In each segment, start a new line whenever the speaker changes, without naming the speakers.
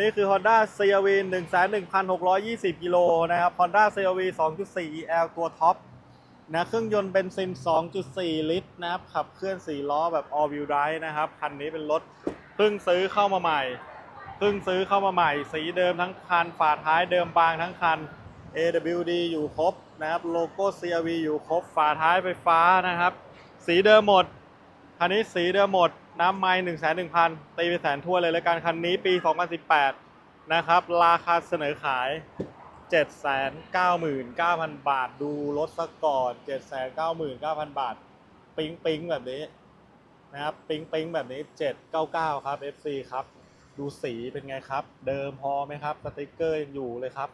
นี่คือ Honda CRV 111,620 กิโลนะครับ Honda CRV 2.4 EL ตัวท็อปนะเครื่องยนต์เบนซิน 2.4 ลิตรนะครับ ขับเคลื่อน 4 ล้อแบบ all wheel drive นะครับ คันนี้เป็นรถเพิ่งซื้อเข้ามาใหม่เพิ่งซื้อเข้ามาใหม่ สีเดิมทั้งคัน ฝาท้ายเดิมบางทั้งคัน AWD อยู่ครบนะครับ โลโก้ CRV อยู่ครบ ฝาท้ายไฟฟ้านะครับ สีเดิมหมด คันนี้สีเดิมหมด น้ำไม้หนึ่งแสนหนึ่งพันตีไปแสนทั่วเลยแล้วกันคันนี้ปี 2018 นะครับ ราคาเสนอขาย 799,000 บาท ดูรถซะก่อน 799,000 บาท ปิ๊งปิ๊งแบบนี้นะครับ ปิ๊งปิ๊งแบบนี้ 799 ครับ FC ครับ ดูสีเป็นไงครับ เดิมพอไหมครับ สติกเกอร์ยังอยู่เลยครับ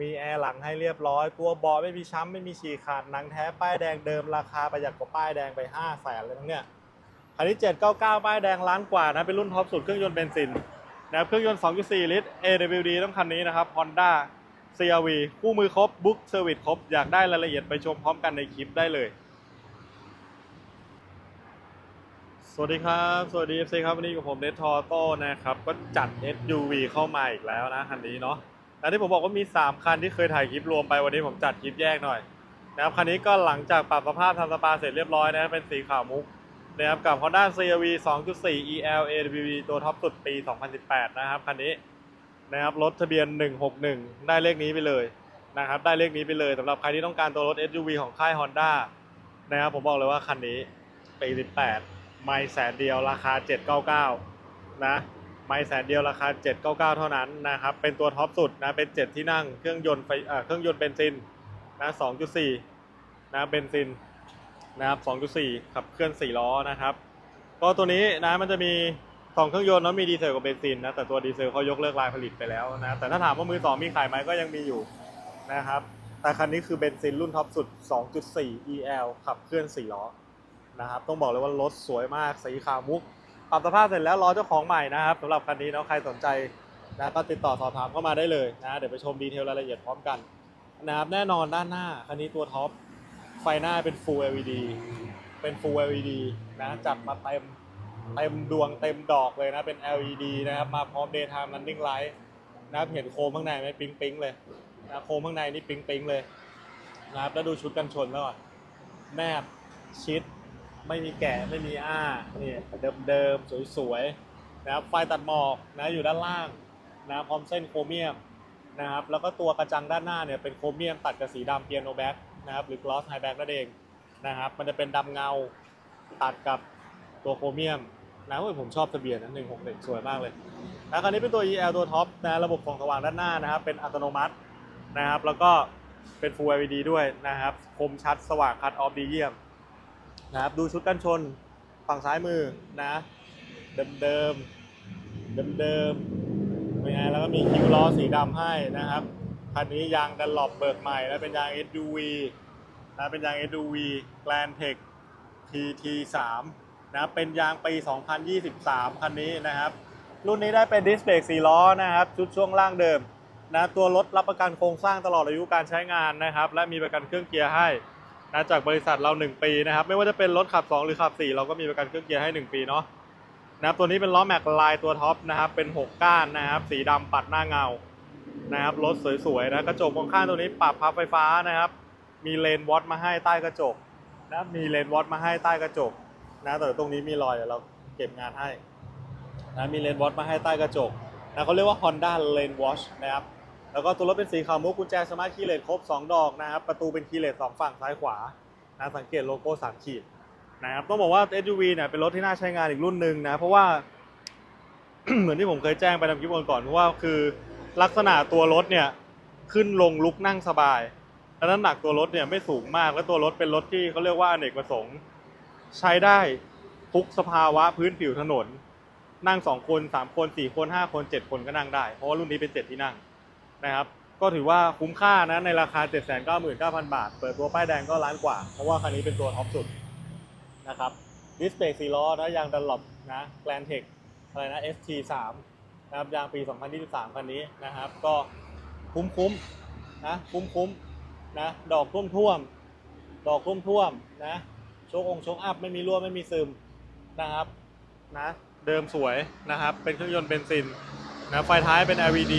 มีแอร์หลังให้เรียบร้อย ตัวบาะไม่มีช้ำไม่มีฉีกขาดหนังแท้ป้ายแดงเดิมราคาประหยัดกว่าป้ายแดงไป 5 0 0แสนเลยมั้งเนี่ย คันนี้ 799 ป้ายแดงล้านกว่านะ เป็นรุ่นท็อปสุดเครื่องยนต์เบนซินนะครับเครื่องยนต์ 2.4 ลิตร AWD ต้องคันนี้นะครับ Honda CRV คู่มือครบบุ๊กเซอร์วิสครบ อยากได้รายละเอียดไปชมพร้อมกันในคลิปได้เลย สวัสดีครับ สวัสดี FC ครับ วันนี้กับผมเนททอโต้นะครับ ก็จัด SUV เข้ามาอีกแล้วนะ คันนี้เนาะและที่ผมบอกว่ามี 3 คันที่เคยถ่ายคลิปรวมไปวันนี้ผมจัดคลิปแยกหน่อยนะครับคันนี้ก็หลังจากปรับสภาพทำสปาเสร็จเรียบร้อยนะเป็นสีขาวมุก นะครับกับ Honda CRV 2.4 EL AWD ตัวท็อปสุดปี 2018 นะครับคันนี้นะครับรถทะเบียน 161 ได้เลขนี้ไปเลยนะครับได้เลขนี้ไปเลยสำหรับใครที่ต้องการตัวรถ SUV ของค่าย Honda นะครับผมบอกเลยว่าคันนี้ปี 18 ไม่แสนเดียวราคา 799 นะไม่แสนเดียวราคา 799 เท่านั้นนะครับเป็นตัวท็อปสุดนะเป็น 7 ที่นั่งเครื่องยนต์ไฟเครื่องยนต์เบนซินนะ 2.4 นะเบนซิน นะครับ2.4ขับเคลื่อน 4 ล้อนะครับก็ตัวนี้นะมันจะมีสองเครื่องยนต์แล้วมีดีเซลกับเบนซินนะแต่ตัวดีเซลเขายกเลิกลายผลิตไปแล้วนะแต่ถ้าถามว่ามือสองมีขายไหมก็ยังมีอยู่นะครับแต่คันนี้คือเบนซินรุ่นท็อปสุด 2.4 EL ขับเคลื่อน 4 ล้อนะครับต้องบอกเลยว่ารถสวยมากสีขาวมุกปรับสภาพเสร็จแล้วรอเจ้าของใหม่นะครับสำหรับคันนี้เนาะใครสนใจนะก็ติดต่อสอบถามเข้ามาได้เลยนะเดี๋ยวไปชมดีเทลรายละเอียดพร้อมกันนะครับแน่นอนด้านหน้าคันนี้ตัวท็อป ไฟหน้าเป็น Full LED เป็น Full LED นะจัดมาเต็มเต็มดวงเต็มดอกเลยนะ เป็น LED นะครับมาพร้อม Daytime Running Light นะครับเห็นโคมข้างในไหมปิ๊งปิ๊งเลยนะโคมข้างในนี่ปิ๊งปิ๊งเลยนะครับแล้วดูชุดกันชนแล้วก่อนแนบชิด ไม่มีแกะไม่มีอ้านี่เดิมๆสวยๆนะครับไฟตัดหมอกนะอยู่ด้านล่างนะพร้อมเส้นโครเมียมนะครับแล้วก็ตัวกระจังด้านหน้าเนี่ยเป็นโครเมียมตัดกับสีดำเปียโนแบ็ก นะครับ หรือกลอสไฮแบ็กนั่นเองนะครับ มันจะเป็นดำเงาตัดกับตัวโครเมียมนะเว้ยผมชอบทะเบียนนะหนึ่งหกหนึ่งสวยมากเลยนะคันนี้เป็นตัว EL ตัวท็อปนะระบบส่องสว่างด้านหน้านะครับ เป็นอัตโนมัตินะครับ แล้วก็เป็น Full LED ด้วยนะครับ คมชัดสว่างคัดออฟดีเยี่ยมนะครับ ดูชุดกันชนฝั่งซ้ายมือนะ เดิมเดิมเดิมเดิมเป็นไงแล้วก็มีคิวล้อสีดำให้นะครับ คันนี้ยางดันหลบเบิกใหม่แล้วเป็นยาง SUV นะเป็นยาง SUV Grand Tech TT3 นะเป็นยางปี 2023 คันนี้นะครับ รุ่นนี้ได้เป็นดิสเบรก4ล้อนะครับ ชุดช่วงล่างเดิมนะตัวรถรับประกันโครงสร้างตลอดอายุการใช้งานนะครับ และมีประกันเครื่องเกียร์ให้นะจากบริษัทเรา 1 ปีนะครับ ไม่ว่าจะเป็นรถขับ 2 หรือขับ 4 เราก็มีประกันเครื่องเกียร์ให้ 1 ปีเนาะนะครับตัวนี้เป็นล้อแม็กลายตัวท็อปนะครับเป็น 6 ก้านนะครับ สีดำปัดหน้าเงา นะครับรถสวยๆนะกระจกมองข้างตัวนี้ปรับพับไฟฟ้านะครับ มีเลนวอตมาให้ใต้กระจกนะมีเลนวอตมาให้ใต้กระจกนะแต่ตรงนี้มีรอยเดี๋ยวเราเก็บงานให้นะมีเลนวอตมาให้ใต้กระจกนะเขาเรียกว่า Honda Lane Watch นะครับแล้วก็ตัวรถเป็นสีขาวมุกกุญแจสมาร์ทคีย์เลสครบ 2 ดอกนะครับประตูเป็นคีย์เลสสองฝั่งซ้ายขวานะสังเกตโลโก้สามขีดนะครับต้องบอกว่า SUV เนี่ยเป็นรถที่น่าใช้งานอีกรุ่นหนึ่งนะเพราะว่า เหมือนที่ผมเคยแจ้งไปทำคลิปก่อนๆเพราะว่าคือ ลักษณะตัวรถเนี่ยขึ้นลงลุกนั่งสบาย และน้ำหนักตัวรถเนี่ยไม่สูงมากและตัวรถเป็นรถที่เขาเรียกว่าอเนกประสงค์ ใช้ได้ทุกสภาวะพื้นผิวถนน นั่ง 2 คน 3 คน 4 คน 5 คน 7 คนก็นั่งได้ เพราะรุ่นนี้เป็น 7 ที่นั่งนะครับ ก็ถือว่าคุ้มค่านะในราคา 799,000 บาท เปิดตัวป้ายแดงก็ล้านกว่า เพราะว่าคันนี้เป็นตัวท็อปสุดนะครับดิสเบรก4ล้อนะยางดันหลบนะแกลนเทคอะไรนะ ST3 นะครับยางปี 2023 คันนี้นะครับ ก็คุ้มคุ้มนะคุ้มคุ้มนะดอกท่วมท่วม ดอกท่วมท่วมนะโชคองโชคอัพไม่มีรั่วไม่มีซึมนะครับนะเดิมสวยนะครับ เป็นเครื่องยนต์เบนซินนะไฟท้ายเป็น LED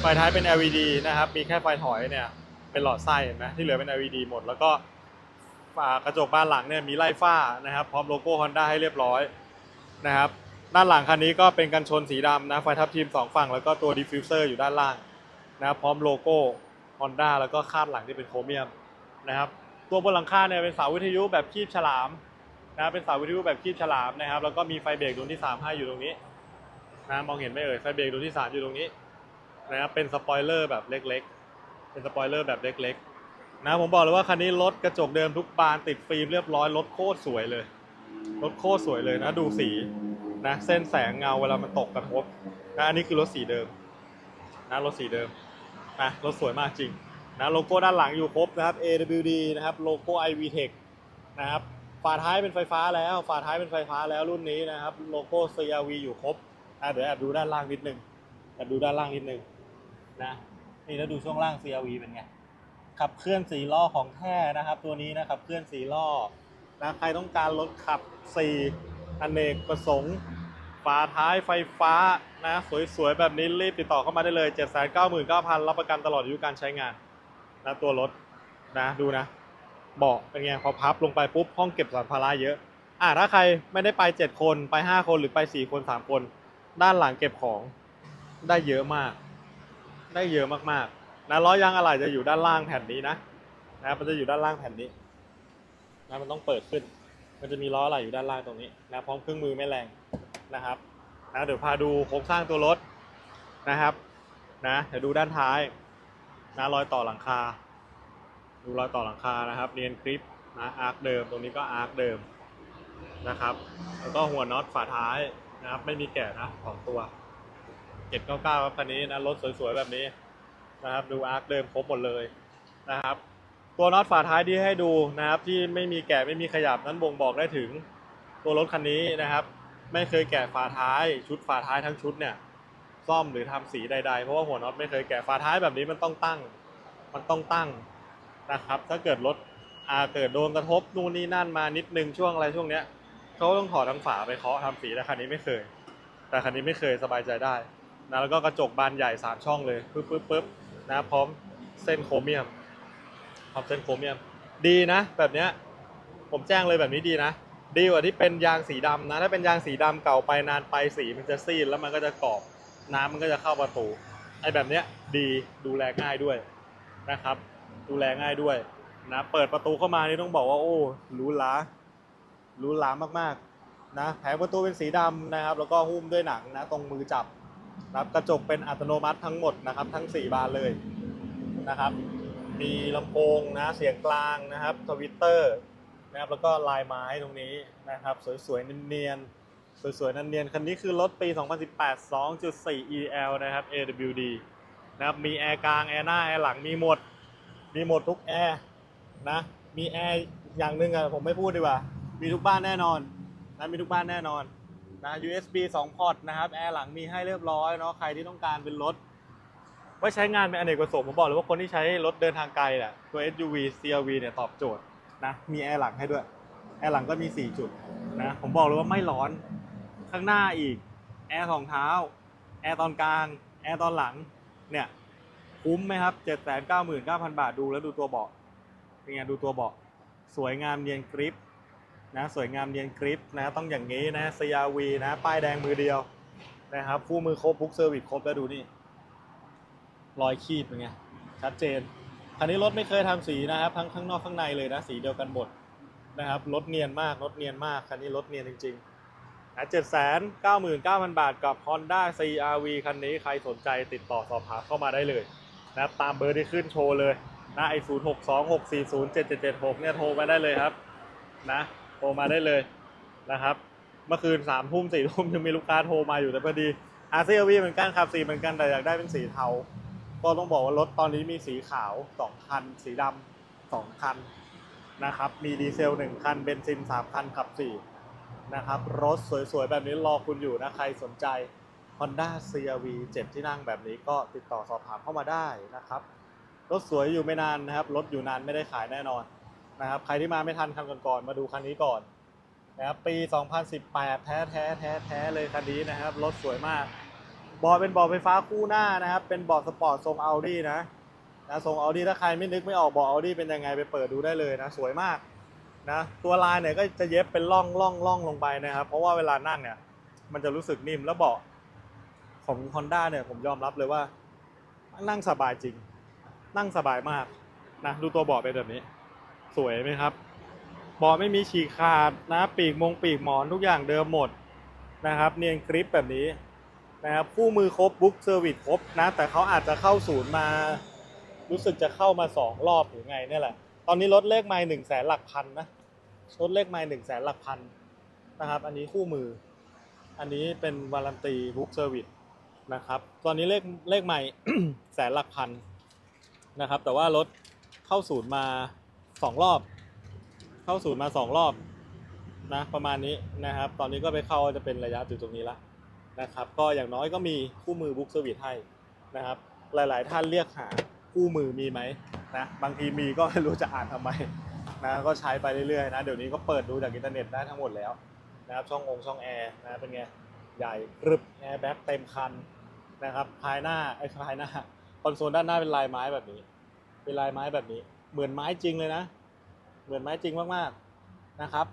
ไฟท้ายเป็น LED นะครับ มีแค่ไฟถอยเนี่ยเป็นหลอดไส้นไหมที่เหลือเป็น LED หมด แล้วก็ฝากระจกบานหลังเนี่ยมีไล่ฝ้านะครับ พร้อมโลโก้ Honda ให้เรียบร้อยนะครับ ด้านหลังคันนี้ก็เป็นกันชนสีดำนะไฟทับทีมสองฝั่งแล้วก็ตัวดิฟฟิวเซอร์อยู่ด้านล่างนะครับพร้อมโลโก้ Honda แล้วก็คาดหลังที่เป็นโครเมียมนะครับตัวบนหลังคาเนี่ยเป็นเสาวิทยุแบบคีบฉลามนะเป็นเสาวิทยุแบบคีบฉลามนะครับแล้วก็มีไฟเบรกดวงที่3ให้อยู่ตรงนี้นะมองเห็นไหมเอ่ยไฟเบรกดวงที่ 3 อยู่ตรงนี้นะครับเป็นสปอยเลอร์แบบเล็กๆ เป็นสปอยเลอร์แบบเล็กๆนะผมบอกเลยว่าคันนี้รถกระจกเดิมทุกบานติดฟิล์มเรียบร้อยรถโคตรสวยเลยรถโคตรสวยเลยนะดูสี นะเส้นแสงเงาเวลามันตกกระทบนะอันนี้คือรถสีเดิมนะรถสีเดิมนะรถสวยมากจริงนะโลโก้ด้านหลังอยู่ครบนะครับ AWD นะครับโลโก้ iVTech นะครับฝาท้ายเป็นไฟฟ้าแล้วฝาท้ายเป็นไฟฟ้าแล้วรุ่นนี้นะครับโลโก้ CRV อยู่ครบอะเดี๋ยวแอบดูด้านล่างนิดนึงแอบดูด้านล่างนิดนึงนะนี่แล้วดูช่วงล่าง CRV เป็นไงขับเคลื่อนสีล้อของแท้นะครับ ตัวนี้นะขับเคลื่อนสีล้อนะใครต้องการรถขับ4 อเนกประสงค์ฝาท้ายไฟฟ้านะสวยๆ แบบนี้รีบติดต่อเข้ามาได้เลย 799,000 รับประกันตลอดอายุการใช้งานนะตัวรถนะดูนะเบาะเป็นไงพอพับลงไปปุ๊บห้องเก็บสัมภาระเยอะอะถ้าใครไม่ได้ไป 7 คนไป 5 คนหรือไป 4 คน 3 คน ด้านหลังเก็บของได้เยอะมาก ได้เยอะมากๆนะล้อยางอะไหล่จะอยู่ด้านล่างแผ่นนี้นะนะมันจะอยู่ด้านล่างแผ่นนี้นะมันต้องเปิดขึ้น มันจะมีล้ออะไหลอยู่ด้านล่างตรงนี้นะพร้อมเครื่องมือไม่แรงนะครับนะเดี๋ยวพาดูโครงสร้างตัวรถนะครับนะเดี๋ยวดูด้านท้ายนะรอยต่อหลังคา ดูรอยต่อหลังคานะครับเนียนกริปนะอาร์คเดิมตรงนี้ก็อาร์คเดิมนะครับ แล้วก็หัวน็อตฝาท้ายนะครับไม่มีแกะนะสองตัว799ครับคันนี้นะรถสวยๆแบบนี้นะครับ ดูอาร์คเดิมครบหมดเลยนะครับ ตัวน็อตฝาท้ายที่ให้ดูนะครับ ที่ไม่มีแกะไม่มีขยับนั้นบ่งบอกได้ถึงตัวรถคันนี้นะครับ ไม่เคยแกะฝาท้าย ชุดฝาท้ายทั้งชุดเนี่ยซ่อมหรือทำสีใด ๆ เพราะว่าหัวน็อตไม่เคยแกะฝาท้ายแบบนี้มันต้องตั้ง มันต้องตั้งนะครับ ถ้าเกิดรถอาเกิดโดนกระทบนู่นนี่นั่นมานิดนึงช่วงอะไรช่วงเนี้ยเขาต้องถอดทั้งฝาไปเคาะทำสีแต่คันนี้ไม่เคย แต่คันนี้ไม่เคยสบายใจได้นะแล้วก็กระจกบานใหญ่สามช่องเลยปึ๊บปึ๊บปึ๊บนะพร้อมเส้นโครเมียม พร้อมเส้นโครเมียม ดีนะ แบบเนี้ยผมแจ้งเลยแบบนี้ดีนะ ดีกว่าที่เป็นยางสีดำนะ ถ้าเป็นยางสีดำเก่าไปนานไปสีมันจะซีดแล้วมันก็จะกรอบ น้ำมันก็จะเข้าประตู ไอ้แบบเนี้ยดีดูแลง่ายด้วยนะครับ ดูแลง่ายด้วยนะเปิดประตูเข้ามานี่ต้องบอกว่าโอ้รูหรารูหรามากๆนะแผงประตูเป็นสีดำนะครับ แล้วก็หุ้มด้วยหนังนะ ตรงมือจับนะครับกระจกเป็นอัตโนมัติทั้งหมดนะครับ ทั้ง 4 บานเลยนะครับ มีลำโพงนะเสียงกลางนะครับทวิตเตอร์นะครับแล้วก็ลายไม้ตรงนี้นะครับ สวยๆเนียนๆสวยๆเนียนๆคันนี้คือรถปี 2018 2.4 EL นะครับ AWD นะครับมีแอร์กลางแอร์หน้าแอร์หลังมีหมด มีหมดทุกแอร์นะมีแอร์อย่างหนึ่งอะผมไม่พูดดีกว่า มีทุกบ้านแน่นอนนะมีทุกบ้านแน่นอนนะ USB 2 พอร์ตนะครับแอร์หลังมีให้เรียบร้อยเนาะใครที่ต้องการเป็นรถ ไว้ใช้งานเป็นอเนกประสงค์ผมบอกเลยว่าคนที่ใช้รถเดินทางไกลแหละตัว SUV CRV เนี่ยตอบโจทย์นะมีแอร์หลังให้ด้วยแอร์หลังก็มี 4 จุดนะผมบอกเลยว่าไม่ร้อนข้างหน้าอีกแอร์สองเท้าแอร์ตอนกลางแอร์ตอนหลังเนี่ยคุ้มไหมครับ 799,000 บาทดูแล้วดูตัวเบาะเป็นไงดูตัวเบาะสวยงามเนียนกริปนะสวยงามเนียนกริปนะต้องอย่างนี้นะ CRV นะป้ายแดงมือเดียวนะครับคู่มือครบบุ๊กเซอร์วิสครบแล้วดูนี่ รอยขีดเป็นไงชัดเจนคันนี้รถไม่เคยทำสีนะครับทั้งข้างนอกข้างในเลยนะสีเดียวกันหมดนะครับรถเนียนมากรถเนียนมากคันนี้รถเนียนจริงๆนะ799,000บาทกับ Honda CRV คันนี้ใครสนใจติดต่อสอบถามเข้ามาได้เลยนะครับตามเบอร์ที่ขึ้นโชว์เลยนะไอ0 6 2 6 4 0 7 7 7 6เจ็ดเจ็ดเจ็ดหกเนี่ยโทรมาได้เลยครับนะโทรมาได้เลยนะครับเมื่อคืน3ามทุ่มสี่ทุ่มยังมีลูกค้าโทรมาอยู่แต่พอดี RCRV เหมือนกันขับสีเหมือนกันแต่อยากได้เป็นสีเทา ก็ต้องบอกว่ารถตอนนี้มีสีขาว 2 คัน สีดำ2คันนะครับ มีดีเซล 1 คัน เบนซิน 3 คันขับ 4 นะครับ รถสวยๆ แบบนี้รอคุณอยู่นะ ใครสนใจ Honda CRV 7 ที่นั่งแบบนี้ก็ติดต่อสอบถามเข้ามาได้นะครับ รถสวยอยู่ไม่นานนะครับ รถอยู่นานไม่ได้ขายแน่นอนนะครับ ใครที่มาไม่ทันคันก่อนๆ มาดูคันนี้ก่อนนะครับ ปี 2018 แท้แท้แท้แท้ๆเลยคันนี้นะครับ รถสวยมาก เบาะเป็นเบาะไฟฟ้าคู่หน้านะครับ เป็นเบาะสปอร์ตทรงอัลดี้นะนะทรงอัลดี้ถ้าใครไม่นึกไม่ออกเบาะอัลดี้เป็นยังไงไปเปิดดูได้เลยนะ สวยมากนะตัวลายเนี่ยก็จะเย็บเป็นร่องร่องร่องลงไปนะครับ เพราะว่าเวลานั่งเนี่ย มันจะรู้สึกนิ่มแล้วเบาะของ Honda เนี่ยผมยอมรับเลยว่า นั่งสบายจริง นั่งสบายมากนะดูตัวเบาะเป็นแบบนี้ สวยไหมครับเบาะไม่มีฉีกขาดนะ ปีกมงปีกหมอนทุกอย่างเดิมหมดนะครับ เนียนกริปแบบนี้ นะครับคู่มือครบบุ๊กเซอร์วิสครบนะ แต่เขาอาจจะเข้าศูนย์มา รู้สึกจะเข้ามาสองรอบหรือไงเนี่ยแหละ ตอนนี้ลดเลขไมล์หนึ่งแสนหลักพันนะลดเลขไมล์หนึ่งแสนหลักพันนะครับ อันนี้คู่มือ อันนี้เป็นวารันตีบุ๊กเซอร์วิสนะครับ ตอนนี้เลขเลขใหม่แสนหลักพันนะครับ แต่ว่ารถเข้าศูนย์มาสองรอบ เข้าศูนย์มาสองรอบนะประมาณนี้นะครับ ตอนนี้ก็ไปเข้าจะเป็นระยะอยู่ตรงนี้ละ นะครับก็อย่างน้อยก็มีคู่มือบุ๊กเซอร์วิสให้นะครับหลายๆ ท่านเรียกหาคู่มือมีไหมนะบางทีมีก็ไม่รู้จะอ่านทำไมนะก็ใช้ไปเรื่อยๆนะเดี๋ยวนี้ก็เปิดดูจากอินเทอร์เน็ตได้ทั้งหมดแล้วนะครับช่ององช่องแอร์นะเป็นไงใหญ่กรึบแอร์แบ็กเต็มคันนะครับภายหน้าไอ้ภายหน้าคอนโซลด้านหน้าเป็นลายไม้แบบนี้ เป็นลายไม้แบบนี้ เหมือนไม้จริงเลยนะ เหมือนไม้จริงมากๆนะครับ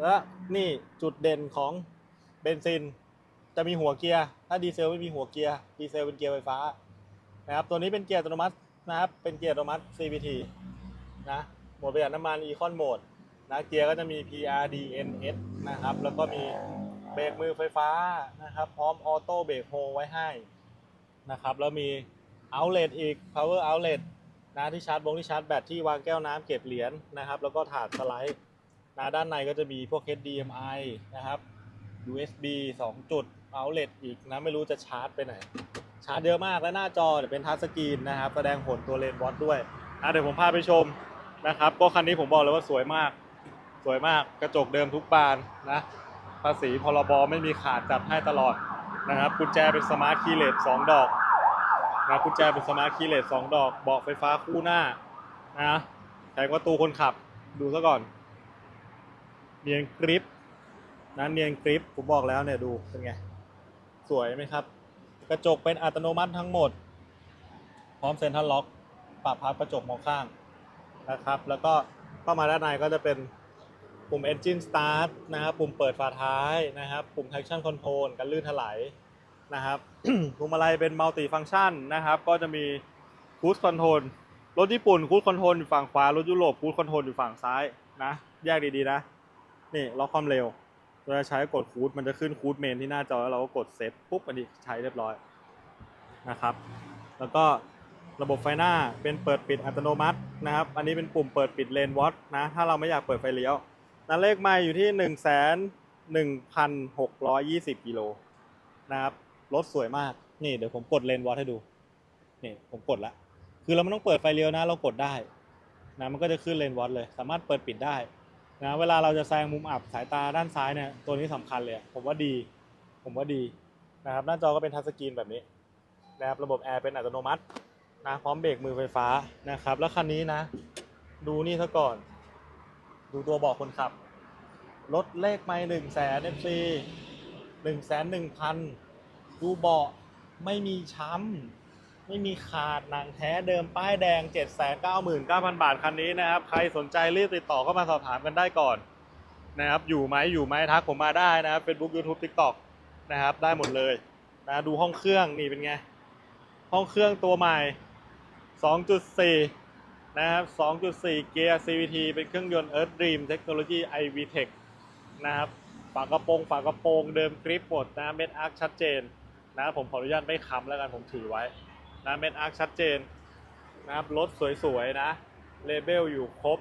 แล้วนี่จุดเด่นของเบนซิน จะมีหัวเกียร์ ถ้าดีเซลไม่มีหัวเกียร์ ดีเซลเป็นเกียร์ไฟฟ้านะครับ ตัวนี้เป็นเกียร์อัตโนมัตินะครับ เป็นเกียร์อัตโนมัติ CVT นะโหมดประหยัดน้ำมัน Econ Mode นะเกียร์ก็จะมี PRDNS นะครับ แล้วก็มีเบรกมือไฟฟ้านะครับ พร้อมออโต้เบรกโฮไว้ให้นะครับ แล้วมี outlet อีก power outlet นะที่ชาร์จบงที่ชาร์จแบตที่วางแก้วน้ำเก็บเหรียญนะครับ แล้วก็ถาดสไลด์นะด้านในก็จะมีพวก HDMI นะครับ USB 2 จุด outlet อีกนะไม่รู้จะชาร์จไปไหน ชาร์จเยอะมากและหน้าจอเนี่ยเป็นทัชสกรีนนะครับแสดงผลตัวเลนส์วอตด้วยอะเดี๋ยวผมพาไปชมนะครับก็คันนี้ผมบอกเลยว่าสวยมาก สวยมากกระจกเดิมทุกบานนะภาษีพรบไม่มีขาดจัดให้ตลอดนะครับกุญแจเป็นสมาร์ทคีย์เลสสองดอกนะกุญแจเป็นสมาร์ทคีย์เลสสองดอกเบาะไฟฟ้าคู่หน้านะแถมประตูคนขับดูซะก่อน เนียนกริปนะเนียนกริปผมบอกแล้วเนี่ยดูเป็นไง สวยไหมครับ กระจกเป็นอัตโนมัติทั้งหมด พร้อมเซ็นทรัลล็อกปรับพับกระจกมองข้างนะครับ แล้วก็เข้ามาด้านในก็จะเป็นปุ่ม Engine Start นะครับ ปุ่มเปิดฝาท้ายนะครับ ปุ่ม Traction Control กันลื่นถลายนะครับพวงมาลัยเป็น Multi Function นะครับ ก็จะมี Cruise Control รถญี่ปุ่น Cruise Control อยู่ฝั่งขวารถยุโรป Cruise Control อยู่ฝั่งซ้ายนะ แยกดีๆนะ นี่ล็อกความเร็ว เราจะใช้กดคูดมันจะขึ้นคูดเมนที่หน้าจอแล้วเราก็กดเซตปุ๊บอันนี้ใช้เรียบร้อยนะครับ แล้วก็ระบบไฟหน้าเป็นเปิดปิดอัตโนมัตินะครับ อันนี้เป็นปุ่มเปิดปิดเลนวอตนะถ้าเราไม่อยากเปิดไฟเลี้ยวนั่นเลขไมาอยู่ที่1นึ่งแสนหนึ่งพันหกร้อยยี่สิบกิโลนะครับรถสวยมากนี่เดี๋ยวผมกดเลนวอตให้ดูนี่ผมกดละคือเราไม่ต้องเปิดไฟเลี้ยวนะ เรากดได้นะมันก็จะขึ้นเลนวอตเลย สามารถเปิดปิดได้ นะเวลาเราจะแซงมุมอับสายตาด้านซ้ายเนี่ยตัวนี้สำคัญเลย ผมว่าดี ผมว่าดีนะครับหน้าจอก็เป็นทัชสกรีนแบบนี้นะครับระบบแอร์เป็นอัตโนมัตินะพร้อมเบรกมือไฟฟ้านะครับ แล้วคันนี้นะ ดูนี่ซะก่อน ดูตัวเบาะคนขับรถเลขไม่หนึ่งแสนเอฟซีหนึ่งแสนหนึ่งพันดูเบาะไม่มีช้ำ ไม่มีขาดหนังแท้เดิมป้ายแดง 7 9 9 0 0 0 บาทคันนี้นะครับ ใครสนใจรีบติดต่อเข้ามาสอบถามกันได้ก่อนนะครับ อยู่ไหมอยู่ไหมทักผมมาได้นะครับ Facebook YouTube TikTok นะครับ ได้หมดเลยนะดูห้องเครื่องนี่เป็นไง ห้องเครื่องตัวใหม่ 2.4 นะครับ 2.4 เกียร์ CVT เป็นเครื่องยนต์ Earth Dream Technology iVTEC นะครับฝากระโปรงฝากระโปรงเดิมกริปหมดนะเม็ดอาร์คชัดเจนนะผมขออนุญาตไม่ค้ำแล้วกันผมถือไว้ นะเม็ดอาร์คชัดเจนนะครับรถสวยๆนะเลเบลอยู่ครบ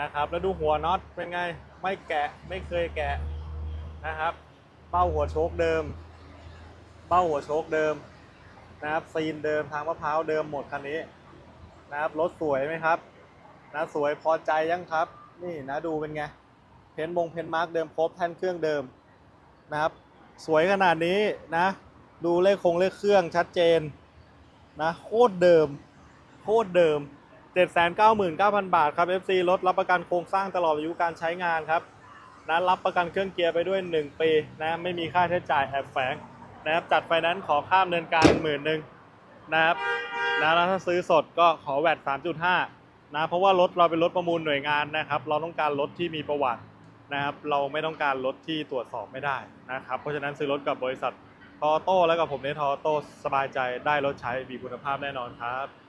นะครับแล้วดูหัวน็อตเป็นไงไม่แกะไม่เคยแกะนะครับ เป้าหัวโชคเดิม เป้าหัวโชคเดิมนะครับซีนเดิมทางมะพร้าวเดิมหมดคันนี้นะครับรถสวยไหมครับนะสวยพอใจยังครับ นี่นะดูเป็นไงเพ้นท์มงเพ้นท์มาร์กเดิมครบแท่นเครื่องเดิมนะครับ สวยขนาดนี้นะ ดูเลขคงเลขเครื่องชัดเจน นะโคตรเดิม โคตรเดิม 799,000 บาทครับ FC รถรับประกันโครงสร้างตลอดอายุการใช้งานครับนะรับประกันเครื่องเกียร์ไปด้วย 1 ปีนะไม่มีค่าใช้จ่ายแอบแฝงนะครับจัดไฟแนนซ์ขอข้ามเนินการหมื่นหนึ่งนะครับนะแล้วถ้าซื้อสดก็ขอแวด3.5นะเพราะว่ารถเราเป็นรถประมูลหน่วยงานนะครับ เราต้องการรถที่มีประวัตินะครับ เราไม่ต้องการรถที่ตรวจสอบไม่ได้นะครับ เพราะฉะนั้นซื้อรถกับบริษัท ทอโต้แล้วกับผมเนทอโต้สบายใจได้รถใช้มีคุณภาพแน่นอนครับ